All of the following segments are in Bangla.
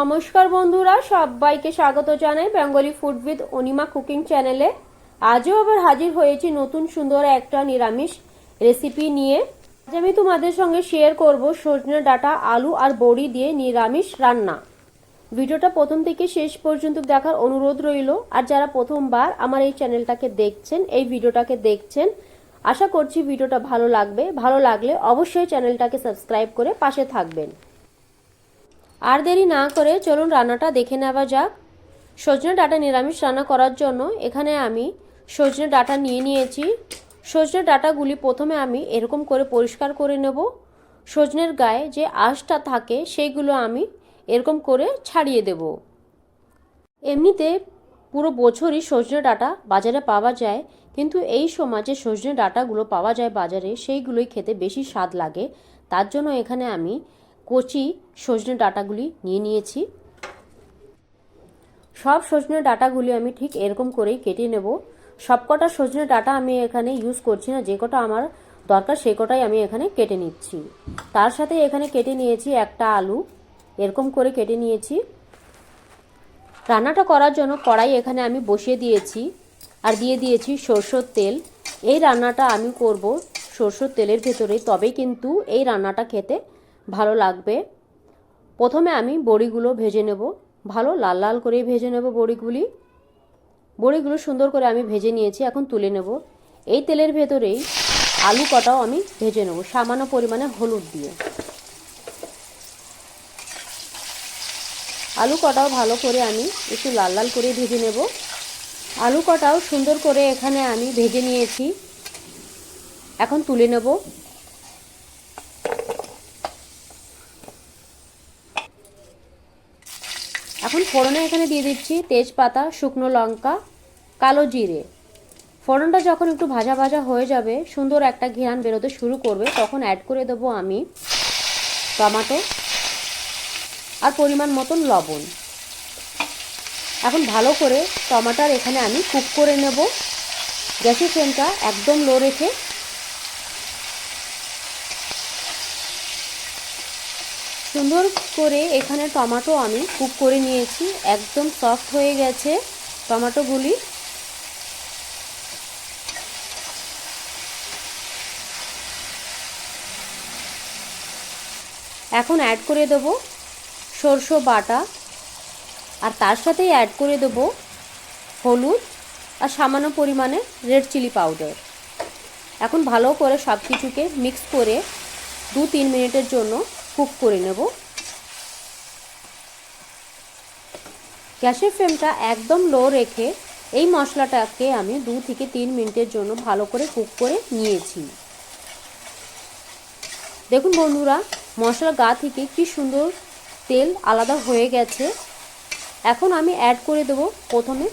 নমস্কার বন্ধুরা, সবাইকে স্বাগত জানাই Bengali food with Anima cooking চ্যানেলে। আজও আবার হাজির হয়েছি নতুন সুন্দর একটা নিরামিষ রেসিপি নিয়ে। আজ আমি তোমাদের সঙ্গে শেয়ার করব সজনে ডাটা, আলু আর বড়ি দিয়ে নিরামিষ রান্না। ভিডিওটা প্রথম থেকে শেষ পর্যন্ত দেখার অনুরোধ রইল। আর যারা প্রথমবার আমার এই চ্যানেলটাকে দেখছেন, এই ভিডিওটাকে দেখছেন, আশা করছি ভিডিওটা ভালো লাগবে। ভালো লাগলে অবশ্যই চ্যানেলটাকে সাবস্ক্রাইব করে পাশে থাকবেন। আর দেরি না করে চলুন রান্নাটা দেখে নেওয়া যাক। সজনে ডাটা নিরামিষ রান্না করার জন্য এখানে আমি সজনে ডাটা নিয়ে নিয়েছি। সজনে ডাটাগুলি প্রথমে আমি এরকম করে পরিষ্কার করে নেব। সজনের গায়ে যে আঁশটা থাকে সেইগুলো আমি এরকম করে ছাড়িয়ে দেব। এমনিতে পুরো বছরই সজনে ডাটা বাজারে পাওয়া যায়, কিন্তু এই সময় যে সজনে ডাটাগুলো পাওয়া যায় বাজারে সেইগুলোই খেতে বেশি স্বাদ লাগে। তার জন্য এখানে আমি কচি সজনে ডাটাগুলি নিয়ে নিয়েছি। সব সজনে ডাটাগুলি আমি ঠিক এরকম করেই কেটে নেব। সবকটা সজনে ডাটা আমি এখানে ইউজ করছি না, যে কটা আমার দরকার সে কটাই আমি এখানে কেটে নিচ্ছি। তার সাথে এখানে কেটে নিয়েছি একটা আলু, এরকম করে কেটে নিয়েছি। রান্নাটা করার জন্য কড়াই এখানে আমি বসিয়ে দিয়েছি আর দিয়ে দিয়েছি সরষের তেল। এই রান্নাটা আমি করব সরষের তেলের ভেতরে, তবেই কিন্তু এই রান্নাটা খেতে ভালো লাগবে। প্রথমে আমি বড়িগুলো ভেজে নেব। ভালো লাল লাল করে ভেজে নেব বড়িগুলি। বড়িগুলো সুন্দর করে আমি ভেজে নিয়েছি, এখন তুলে নেব। এই তেলের ভেতরেই আলু কটাও আমি ভেজে নেব, সামান্য পরিমাণে হলুদ দিয়ে। আলু কটাও ভালো করে আমি একটু লাল লাল করে ভেজে নেব। আলু কটাও সুন্দর করে এখানে আমি ভেজে নিয়েছি। এখন তুলে নেব। এখন ফোড়নে এখানে দিয়ে দিচ্ছি তেজপাতা, শুকনো লঙ্কা, কালো জিরে। ফোড়নটা যখন একটু ভাজা ভাজা হয়ে যাবে, সুন্দর একটা ঘেরান বেরোতে শুরু করবে, তখন অ্যাড করে দেবো আমি টমাটো আর পরিমাণ মতন লবণ। এখন ভালো করে টমাটার এখানে আমি কুক করে নেব। গ্যাসের ফ্লেমটা একদম লো রেখে সুন্দর করে এখানে টমাটো আমি কুক করে নিয়েছি। একদম সফট হয়ে গেছে টমাটোগুলি। এখন অ্যাড করে দেবো সরষে বাটা আর তার সাথেই অ্যাড করে দেবো হলুদ আর সামান্য পরিমাণে রেড চিলি পাউডার এখন ভালো করে সব কিছুকে মিক্স করে দু তিন মিনিটের জন্য কুক করে নেব। গ্যাসের ফ্লেমটা একদম লো রেখে এই মশলাটাকে আমি দু থেকে তিন মিনিটের জন্য ভালো করে কুক করে নিয়েছি। দেখুন বন্ধুরা, মশলার গা থেকে কি সুন্দর তেল আলাদা হয়ে গেছে। এখন আমি অ্যাড করে দেব প্রথমে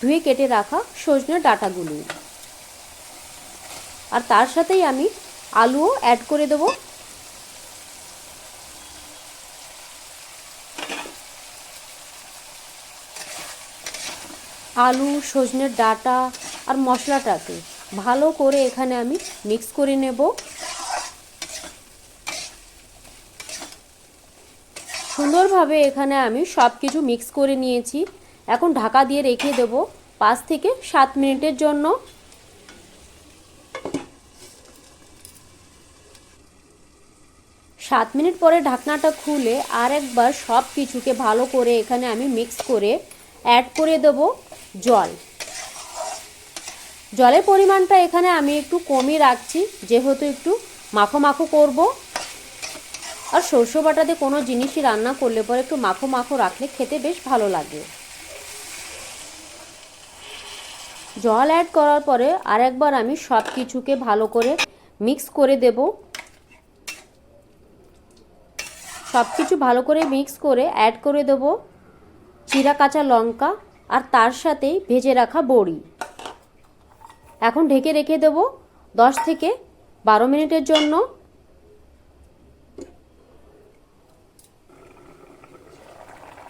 ধুয়ে কেটে রাখা সজনের ডাটাগুলি। আর তার সাথেই আমি আলুও অ্যাড করে দেব। আলু, সজনের ডাটা আর মশলাটাকে ভালো করে এখানে আমি মিক্স করে নেব। সুন্দরভাবে এখানে আমি সব কিছু মিক্স করে নিয়েছি। এখন ঢাকা দিয়ে রেখে দেব পাঁচ থেকে সাত মিনিটের জন্য। সাত মিনিট পরে ঢাকনাটা খুলে আর একবার সব কিছুকে ভালো করে এখানে আমি মিক্স করে অ্যাড করে দেব। জল। জলের পরিমাণটা এখানে আমি একটু কমই রাখছি, যেহেতু একটু মাখো মাখো করব। আর সরষে বাটাতে কোনো জিনিসই রান্না করলে পরে একটু মাখো মাখো রাখলে খেতে বেশ ভালো লাগে। জল অ্যাড করার পরে আর একবার আমি সব কিছুকে ভালো করে মিক্স করে দেব। সব কিছু ভালো করে মিক্স করে অ্যাড করে দেব। চিরা কাঁচা লঙ্কা আর তার সাথেই ভেজে রাখা বড়ি। এখন ঢেকে রেখে দেব দশ থেকে বারো মিনিটের জন্য।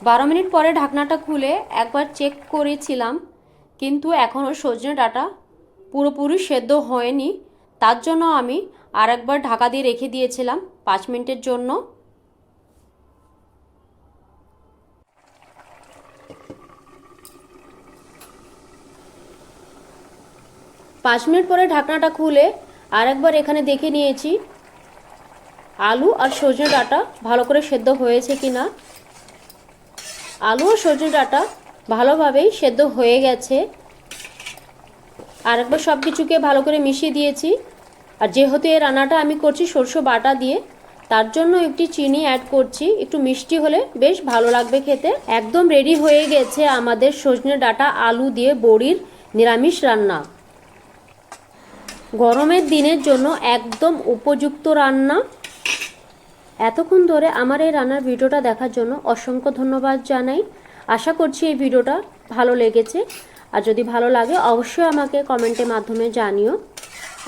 বারো মিনিট পরে ঢাকনাটা খুলে একবার চেক করেছিলাম, কিন্তু এখনও সজনে ডাটা পুরোপুরি সেদ্ধ হয়নি। তার জন্য আমি আর একবার ঢাকা দিয়ে রেখে দিয়েছিলাম পাঁচ মিনিটের জন্য। পাঁচ মিনিট পরে ঢাকনাটা খুলে আরেকবার এখানে দেখে নিয়েছি। আলু আর সজনে ডাঁটা ভালো করে সেদ্ধ হয়েছে কি না আলু আর সজনে ডাঁটা ভালোভাবেই সেদ্ধ হয়ে গেছে। আরেকবার সব কিছুকে ভালো করে মিশিয়ে দিয়েছি। আর যেহেতু এই রান্নাটা আমি করছি সরষে বাটা দিয়ে, তার জন্য একটি চিনি অ্যাড করছি। একটু মিষ্টি হলে বেশ ভালো লাগবে খেতে। একদম রেডি হয়ে গেছে আমাদের সজনে ডাঁটা, আলু দিয়ে বড়ির নিরামিষ রান্না। গরমের দিনের জন্য একদম উপযুক্ত রান্না। এতক্ষণ ধরে আমার এই রান্নার ভিডিওটা দেখার জন্য অসংখ্য ধন্যবাদ জানাই। আশা করছি এই ভিডিওটা ভালো লেগেছে। আর যদি ভালো লাগে, অবশ্যই আমাকে কমেন্টের মাধ্যমে জানিও।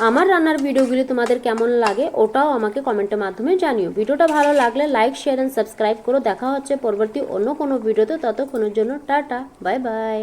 আমার রান্নার ভিডিওগুলি তোমাদের কেমন লাগে, ওটাও আমাকে কমেন্টের মাধ্যমে জানিও। ভিডিওটা ভালো লাগলে লাইক শেয়ার অ্যান্ড সাবস্ক্রাইব করো। দেখা হচ্ছে পরবর্তী অন্য কোনো ভিডিওতে। ততক্ষণের জন্য টাটা, বাই বাই।